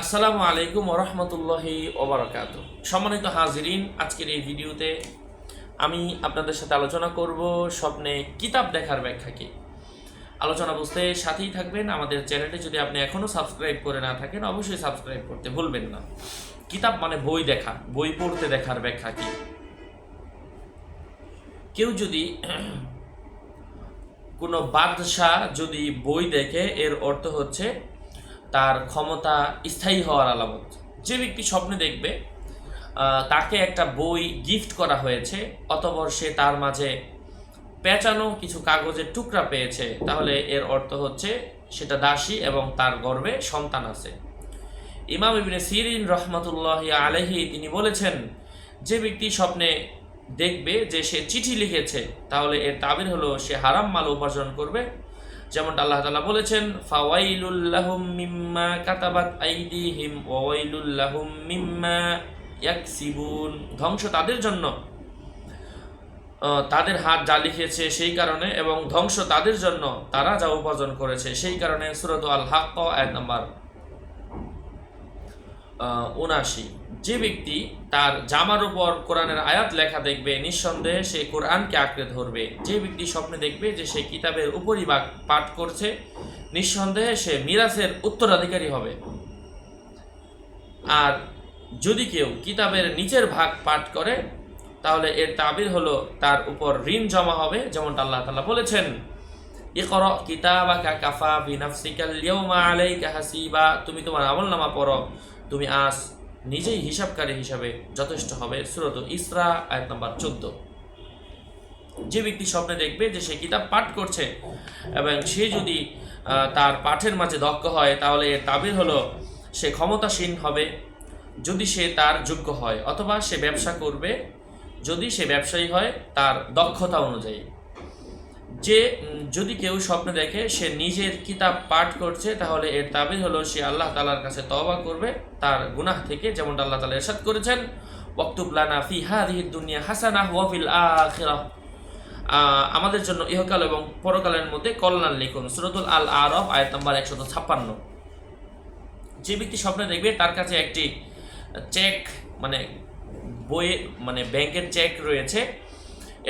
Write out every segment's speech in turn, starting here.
আসসালামু আলাইকুম ওরহমতুল্লাহি ওবরাকাত। সম্মানিত হাজিরিন, আজকের এই ভিডিওতে আমি আপনাদের সাথে আলোচনা করব স্বপ্নে কিতাব দেখার ব্যাখ্যা কি। আলোচনা বুঝতে সাথেই থাকবেন। আমাদের চ্যানেলটি যদি আপনি এখনও সাবস্ক্রাইব করে না থাকেন, অবশ্যই সাবস্ক্রাইব করতে ভুলবেন না। কিতাব মানে বই দেখা, বই পড়তে দেখার ব্যাখ্যা কি। কেউ যদি কোনো বাদশাহ যদি বই দেখে, এর অর্থ হচ্ছে তার ক্ষমতা স্থায়ী হওয়ার আলামত। যে ব্যক্তি স্বপ্নে দেখবে তাকে একটা বই গিফট করা হয়েছে, অতপর সে তার মাঝে পেঁচানো কিছু কাগজের টুকরা পেয়েছে, তাহলে এর অর্থ হচ্ছে সেটা দাসী এবং তার গর্বে সন্তান আছে। ইমাম ইবনে সিরিন রহমতুল্লাহ আলহি তিনি বলেছেন, যে ব্যক্তি স্বপ্নে দেখবে যে সে চিঠি লিখেছে, তাহলে এর তাবির হলো সে হারাম মাল উপার্জন করবে যেমন আল্লাহ তালা বলেছেন ফাওয়াইলুল্লাহুম মিম্মা কাতাবাত আইদিহিম ওয়াইলুল্লাহুম মিম্মা ইয়াকসিবুন। ধ্বংস তাদের জন্য। তাদের হাত যা লিখেছে সেই কারণে এবং ধ্বংস তাদের জন্য তারা যা উপার্জন করেছে সেই কারণে সুরত আল হাক এক নম্বর উনাশি যে ব্যক্তি তার জামার উপর কোরআনের আয়াত লেখা দেখবে, নিঃসন্দেহে সে কোরআনকে আঁকড়ে ধরবে। যে ব্যক্তি স্বপ্নে দেখবে যে সে কিতাবের উপরই বা পাঠ করছে, নিঃসন্দেহে সে মিরাসের উত্তরাধিকারী হবে। আর যদি কেউ কিতাবের নিচের ভাগ পাঠ করে, তাহলে এর তাবির হলো তার উপর ঋণ জমা হবে, যেমনটা আল্লাহ তালা বলেছেন, ইকরা কিতাবাকা কাফা বিনাফসিকাল ইয়াউমা আলাইকা হাসিবা। তুমি তোমার আমলনামা পড়ো। তুমি আজ নিজেই হিসাবকারী হিসাবে যথেষ্ট হবে। সুরত ইসরা, আয়াত নাম্বার চোদ্দ। যে ব্যক্তি স্বপ্নে দেখবে যে সে কিতাব পাঠ করছে এবং সে যদি তার পাঠের মাঝে দক্ষ হয়, তাহলে এর তাবির হলো সে ক্ষমতাসীন হবে যদি সে তার যোগ্য হয়, অথবা সে ব্যবসা করবে যদি সে ব্যবসায়ী হয়, তার দক্ষতা অনুযায়ী। যে যদি কেউ স্বপ্নে দেখে সে নিজের কিতাব পাঠ করছে, তাহলে এর তাবির হলো সে আল্লাহ তালার কাছে তওবা করবে, তার গুনাহ থেকে যেমন আল্লাহ তালা এরশাদ করেছেন, ওয়াক্তুব লানা ফি হাদিহি দুনিয়া হাসানাহ ওয়া ফিল আখিরাহ। আমাদের জন্য ইহকাল এবং পরকালের মধ্যে কল্যাণ লিখুন। সুরতুল আল আরব আয়াত নম্বর একশত ছাপ্পান্ন। যে ব্যক্তি স্বপ্নে দেখবে, তার কাছে একটি চেক মানে বইয়ে মানে ব্যাংকের চেক রয়েছে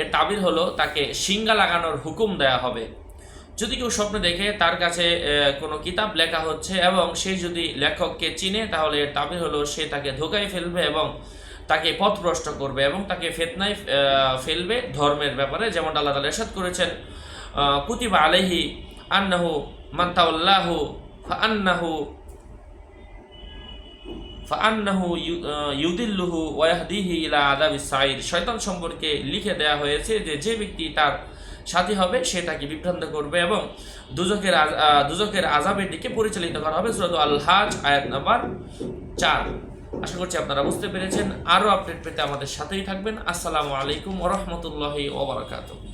এর তাবির হলো তাকে সিঙ্গা লাগানোর হুকুম দেয়া হবে। যদি কেউ স্বপ্নে দেখে, তার কাছে কোনো কিতাব লেখা হচ্ছে এবং সে যদি লেখককে চিনে, তাহলে এর তাবির হলো সে তাকে ধোকায় ফেলবে এবং তাকে পথভ্রষ্ট করবে এবং তাকে ফেতনায় ফেলবে ধর্মের ব্যাপারে যেমন আল্লাহ তালা এরশাদ করেছেন কুতিবা আলাইহি আন্নাহু মান্তাউল্লাহু আন্নাহু ফান্নাহু ইউদিল্লুহু ওয়াহদিহি ইলা আদাবি সাইর শয়তান সম্পর্কে লিখে দেয়া হয়েছে যে যে ব্যক্তি তার সাথী হবে, সে তাকে বিভ্রান্ত করবে এবং দুজকের দুজকের আজাবের দিকে পরিচালিত করা হবে সুরত আল হাজ আয়াত নাম্বার চার। আশা করছি আপনারা বুঝতে পেরেছেন। আরও আপডেট পেতে আমাদের সাথেই থাকবেন। আসসালামু আলাইকুম ওরহমতুল্লাহি ওবরাকাতুহ